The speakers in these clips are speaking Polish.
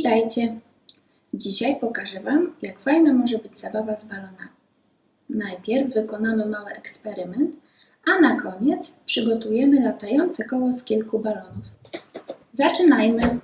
Witajcie! Dzisiaj pokażę Wam, jak fajna może być zabawa z balonami. Najpierw wykonamy mały eksperyment, a na koniec przygotujemy latające koło z kilku balonów. Zaczynajmy!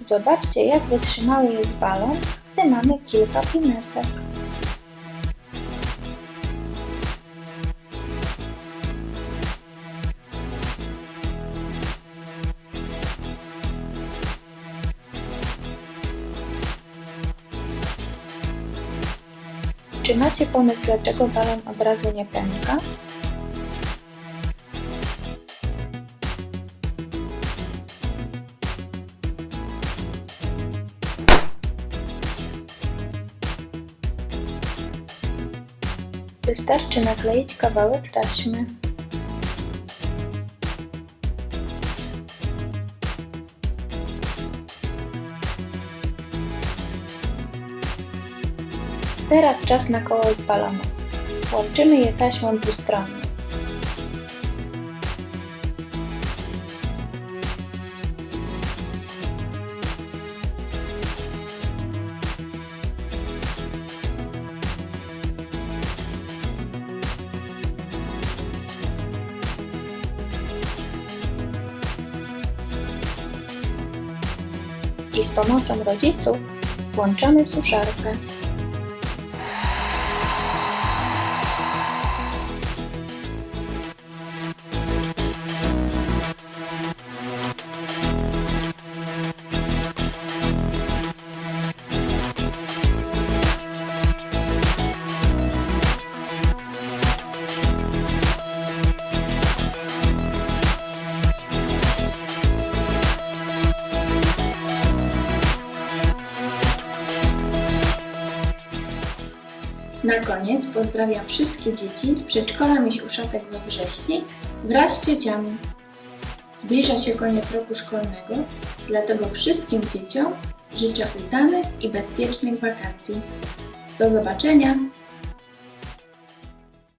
Zobaczcie, jak wytrzymały jest balon, gdy mamy kilka pinesek. Czy macie pomysł, dlaczego balon od razu nie pęka? Wystarczy nakleić kawałek taśmy. Teraz czas na koło z balonów. Łączymy je taśmą dwustronną. I z pomocą rodziców włączamy suszarkę. Na koniec pozdrawiam wszystkie dzieci z przedszkola Misiuszatek we Wrześni wraz z ciociami. Zbliża się koniec roku szkolnego, dlatego wszystkim dzieciom życzę udanych i bezpiecznych wakacji. Do zobaczenia!